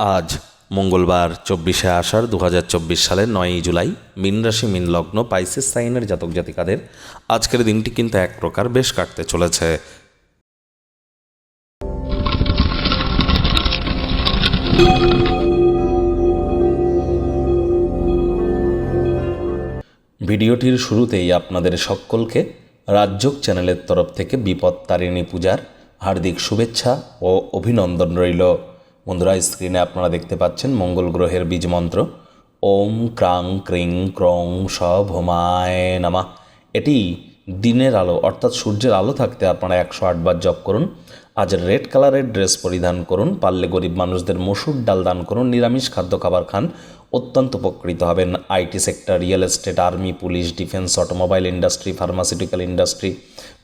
আজ মঙ্গলবার চব্বিশে আষাঢ় দু হাজার চব্বিশ সালের নয়ই জুলাই মিন রাশি, মিন পাইসিস সাইনের জাতক জাতিকাদের আজকের দিনটি কিন্তু এক প্রকার বেশ কাটতে চলেছে। ভিডিওটির শুরুতেই আপনাদের সকলকে রাজ্যক চ্যানেলের তরফ থেকে বিপদ তারিণী পূজার হার্দিক শুভেচ্ছা ও অভিনন্দন রইল। বন্ধুরা স্ক্রিনে আপনারা দেখতে পাচ্ছেন মঙ্গল গ্রহের বীজ মন্ত্র। ওম ক্রাং ক্রিং ক্রং স ভোমায় নামা। এটি দিনের আলো, অর্থাৎ সূর্যের আলো থাকতে আপনারা একশো আটবার জপ করুন। আজ রেড কালারের ড্রেস পরিধান করুন, পারলে গরিব মানুষদের মসুর ডাল দান করুন, নিরামিষ খাদ্য খাবার খান অত্যন্ত উপকৃত হবেন। IT sector, real estate, army, police, defence, automobile industry, pharmaceutical industry,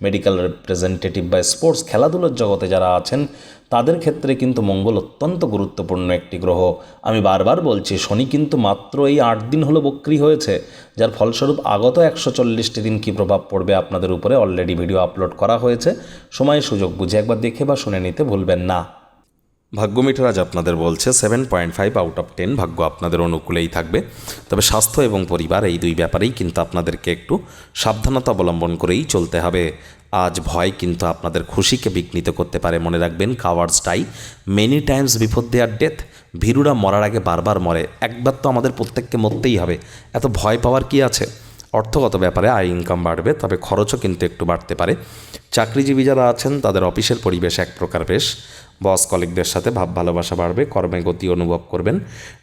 medical representative বা স্পোর্টস খেলাধুলোর জগতে যারা আছেন, তাদের ক্ষেত্রে কিন্তু মঙ্গল অত্যন্ত গুরুত্বপূর্ণ একটি গ্রহ। আমি বারবার বলছি, শনি কিন্তু মাত্র এই আট দিন হলো বক্রি হয়েছে, যার ফলস্বরূপ আগত একশো চল্লিশটি দিন কী প্রভাব পড়বে আপনাদের উপরে? অলরেডি ভিডিও আপলোড করা হয়েছে। সময় সুযোগ বুঝে একবার দেখে বা শুনে নিতে ভুলবেন না। ভাগ্যমিটার আজ আপনাদের বলছে seven point five out of ten ভাগ্য আপনাদের অনুকূলেই থাকবে। তবে স্বাস্থ্য এবং পরিবার এই দুই ব্যাপারেই কিন্তু আপনাদেরকে একটু সাবধানতা অবলম্বন করেই চলতে হবে। আজ ভয় কিন্তু আপনাদের খুশিকে বিঘ্নিত করতে পারে, মনে রাখবেন cowards die many times before their death ভীরুরা মরার আগে বারবার মরে। একবার তো আমাদের প্রত্যেককে মরতেই হবে। এত ভয় পাওয়ার কি আছে? অর্থগত ব্যাপারে আয় ইনকাম বাড়বে, তবে খরচও কিন্তু একটু বাড়তে পারে। চাকরিজীবী যারা আছেন, তাদের অফিসের পরিবেশ এক প্রকার বেশ। বস কলিগদের সাথে ভাব ভালোবাসা বাড়বে, কর্মে গতি অনুভব করবেন,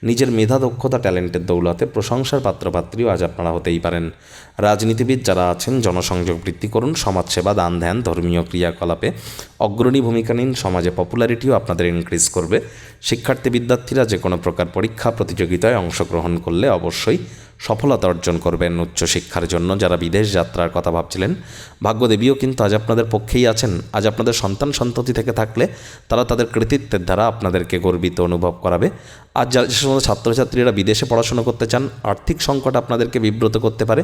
নিজের মেধা, দক্ষতা, ট্যালেন্টের দৌলতে প্রশংসার পাত্রপাত্রীও আজ আপনারা হতেই পারেন। রাজনীতিবিদ যারা আছেন, জনসংযোগ বৃদ্ধি করুন, সমাজসেবা, দান ধ্যান, ধর্মীয় ক্রিয়াকলাপে অগ্রণী ভূমিকা নিন, সমাজে পপুলারিটিও আপনাদের ইনক্রিজ করবে। শিক্ষার্থী, বিদ্যার্থীরা যে কোনো প্রকার পরীক্ষা, প্রতিযোগিতায় অংশগ্রহণ করলে অবশ্যই সফলতা অর্জন করবেন উচ্চশিক্ষার জন্য। যারা বিদেশ যাত্রার কথা ভাবছিলেন, ভাগ্যদেবীও কিন্তু আজ আপনাদের পক্ষেই আছেন। আজ আপনাদের সন্তান সন্ততি থেকে থাকলে তারা তাদের কৃতিত্বের দ্বারা আপনাদেরকে গর্বিত অনুভব করাবে। আজ যা, যে সমস্ত ছাত্রছাত্রীরা বিদেশে পড়াশোনা করতে চান, আর্থিক সংকট আপনাদেরকে বিব্রত করতে পারে।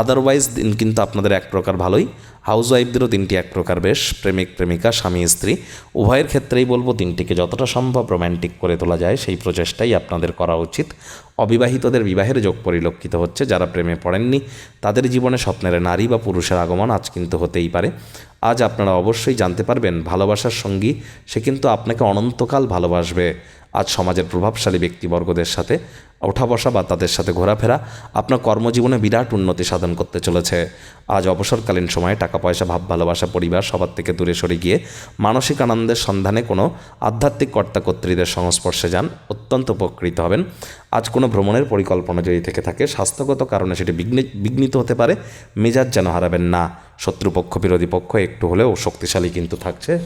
আদারওয়াইজ দিন কিন্তু আপনাদের এক প্রকার ভালোই। হাউস ওয়াইফদেরও দিনটি এক প্রকার বেশ, প্রেমিক, প্রেমিকা, স্বামী, স্ত্রী। উভয়ের ক্ষেত্রেই বলব দিনটিকে যতটা সম্ভব রোম্যান্টিক করে তোলা যায়, সেই প্রচেষ্টাই আপনাদের করা উচিত। অবিবাহিতদের বিবাহের যোগ পরিলক্ষিত হচ্ছে, যারা প্রেমে পড়েননি, তাদের জীবনে স্বপ্নের নারী বা পুরুষের আগমন আজ কিন্তু হতেই পারে। আজ আপনারা অবশ্যই জানতে পারবেন, ভালোবাসার সঙ্গী, সে কিন্তু আপনাকে অনন্তকাল ভালোবাসবে। আজ সমাজের প্রভাবশালী ব্যক্তিবর্গদের সাথে ওঠা বসা বা তাদের সাথে ঘোরাফেরা আপনার কর্মজীবনে বিরাট উন্নতি সাধন করতে চলেছে। আজ অবসরকালীন সময়ে টাকা পয়সা ভাব ভালোবাসা পরিবার, সবার থেকে দূরে সরে গিয়ে মানসিক আনন্দের সন্ধানে কোনো আধ্যাত্মিক কর্তা কর্ত্রীদের সংস্পর্শে যান, অত্যন্ত উপকৃত হবেন। আজ কোনো ভ্রমণের পরিকল্পনা যদি থেকে থাকে, স্বাস্থ্যগত কারণে সেটি বিঘ্নি- বিঘ্নিত হতে পারে, মেজাজ যেন হারাবেন না। শত্রুপক্ষ, বিরোধী পক্ষ একটু হলেও শক্তিশালী কিন্তু থাকছে।